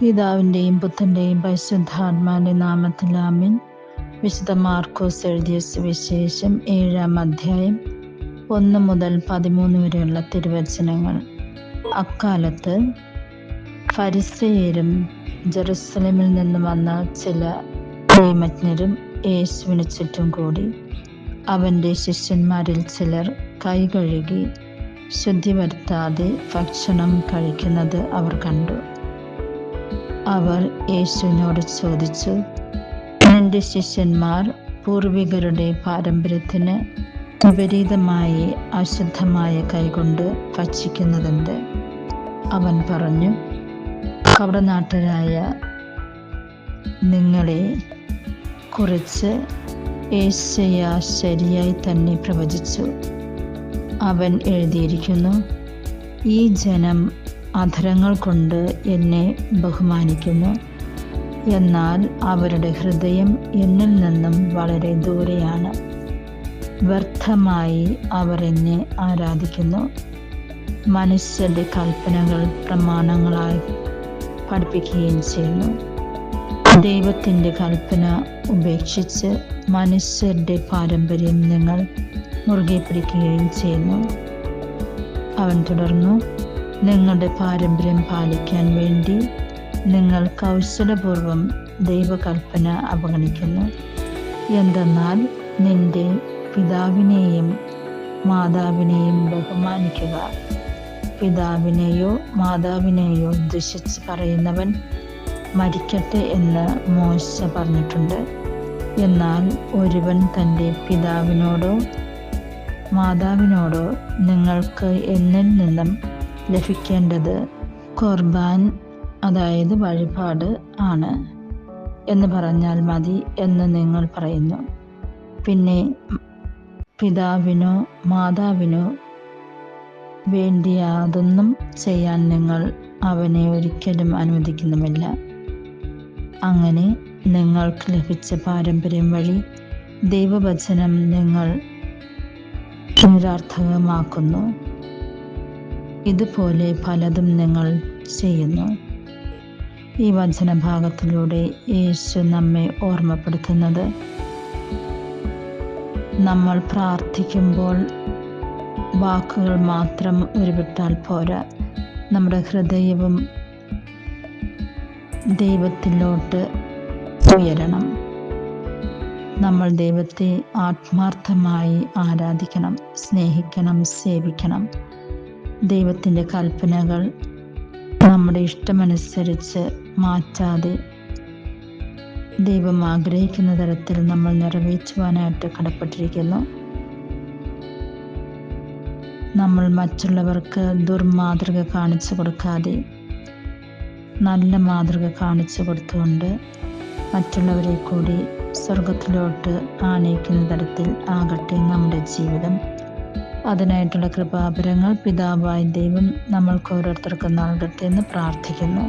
പിതാവിന്റെയും പുത്രന്റെയും പരിശുദ്ധാത്മാവിന്റെ നാമത്തിൽ ആമീൻ. വിശുദ്ധ മാർക്കോസ് എഴുതിയ സുവിശേഷം ഏഴാം അധ്യായം ഒന്ന് മുതൽ പതിമൂന്ന് വരെയുള്ള തിരുവചനങ്ങൾ. അക്കാലത്ത് ഫരിസയരും ജെറുസലേമിൽ നിന്ന് വന്ന ചില പ്രേമജ്ഞരും യേശുവിന് ചുറ്റും കൂടി. അവന്റെ ശിഷ്യന്മാരിൽ ചിലർ കൈ കഴുകി ശുദ്ധി വരുത്താതെ ഭക്ഷണം കഴിക്കുന്നത് അവർ കണ്ടു. അവർ യേശുവിനോട് ചോദിച്ചു നിന്റെ ശിഷ്യന്മാർ പൂർവികരുടെ പാരമ്പര്യത്തിന് വിപരീതമായി അശുദ്ധമായ കൈകൊണ്ട് ഭക്ഷിക്കുന്നതുണ്ട് അവൻ പറഞ്ഞു കവടനാട്ടരായ നിങ്ങളെ കുറിച്ച് ഏശയ ശരിയായി തന്നെ പ്രവചിച്ചു. അവൻ എഴുതിയിരിക്കുന്നു ഈ ജനം അധരങ്ങൾ കൊണ്ട് എന്നെ ബഹുമാനിക്കുന്നു. എന്നാൽ അവരുടെ ഹൃദയം എന്നിൽ നിന്നും വളരെ ദൂരെയാണ്. വ്യർത്ഥമായി അവർ എന്നെ ആരാധിക്കുന്നു. മനുഷ്യരുടെ കൽപ്പനകൾ പ്രമാണങ്ങളായി പഠിപ്പിക്കുകയും ചെയ്യുന്നു. ദൈവത്തിന്റെ കൽപ്പന ഉപേക്ഷിച്ച് മനുഷ്യരുടെ പാരമ്പര്യം നിങ്ങൾ മുറുകെ പിടിക്കുകയും ചെയ്യുന്നു. അവൻ തുടർന്നു നിങ്ങളുടെ പാരമ്പര്യം പാലിക്കാൻ വേണ്ടി നിങ്ങൾ കൗശലപൂർവം ദൈവകൽപ്പന അവഗണിക്കുന്നു. എന്തെന്നാൽ നിന്റെ പിതാവിനെയും മാതാവിനെയും ബഹുമാനിക്കുക. പിതാവിനെയോ മാതാവിനെയോ ദുഷിച്ച് പറയുന്നവൻ മരിക്കട്ടെ എന്ന് മോശ പറഞ്ഞിട്ടുണ്ട്. എന്നാൽ ഒരുവൻ തന്റെ പിതാവിനോടോ മാതാവിനോടോ നിങ്ങൾക്ക് എന്നിൽ നിന്നും ലഭിക്കേണ്ടത് ഖുർബാൻ അതായത് വഴിപാട് ആണ് എന്ന് പറഞ്ഞാൽ മതി എന്ന് നിങ്ങൾ പറയുന്നു. പിന്നെ പിതാവിനോ മാതാവിനോ വേണ്ടി യാതൊന്നും ചെയ്യാൻ നിങ്ങൾ അവനെ ഒരിക്കലും അനുവദിക്കുന്നുമില്ല. അങ്ങനെ നിങ്ങൾക്ക് ലഭിച്ച പാരമ്പര്യം വഴി ദൈവവചനം നിങ്ങൾ നിരാർത്ഥകമാക്കുന്നു ഇതുപോലെ പലതും നിങ്ങൾ ചെയ്യുന്നു. ഈ വചനഭാഗത്തിലൂടെ യേശു നമ്മെ ഓർമ്മപ്പെടുത്തുന്നത് നമ്മൾ പ്രാർത്ഥിക്കുമ്പോൾ വാക്കുകൾ മാത്രം ഉരുവിട്ടാൽ പോരാ. നമ്മുടെ ഹൃദയവും ദൈവത്തിലോട്ട് ഉയരണം. നമ്മൾ ദൈവത്തെ ആത്മാർത്ഥമായി ആരാധിക്കണം സ്നേഹിക്കണം സേവിക്കണം. ദൈവത്തിന്റെ കൽപ്പനകൾ നമ്മുടെ ഇഷ്ടമനുസരിച്ച് മാറ്റാതെ ദൈവം ആഗ്രഹിക്കുന്ന തരത്തിൽ നമ്മൾ നിറവേറ്റുവാനായിട്ട് കടപ്പെട്ടിരിക്കുന്നു. നമ്മൾ മറ്റുള്ളവർക്ക് ദുർമാതൃക കാണിച്ചു കൊടുക്കാതെ നല്ല മാതൃക കാണിച്ചു കൊടുത്തുകൊണ്ട് മറ്റുള്ളവരെ കൂടി സ്വർഗത്തിലോട്ട് ആനയിക്കുന്ന തരത്തിൽ ആകട്ടെ നമ്മുടെ ജീവിതം. അതിനായിട്ടുള്ള കൃപാപരങ്ങൾ പിതാവായ ദൈവം നമ്മൾക്ക് ഓരോരുത്തർക്കും നൽകട്ടെ എന്ന് പ്രാർത്ഥിക്കുന്നു.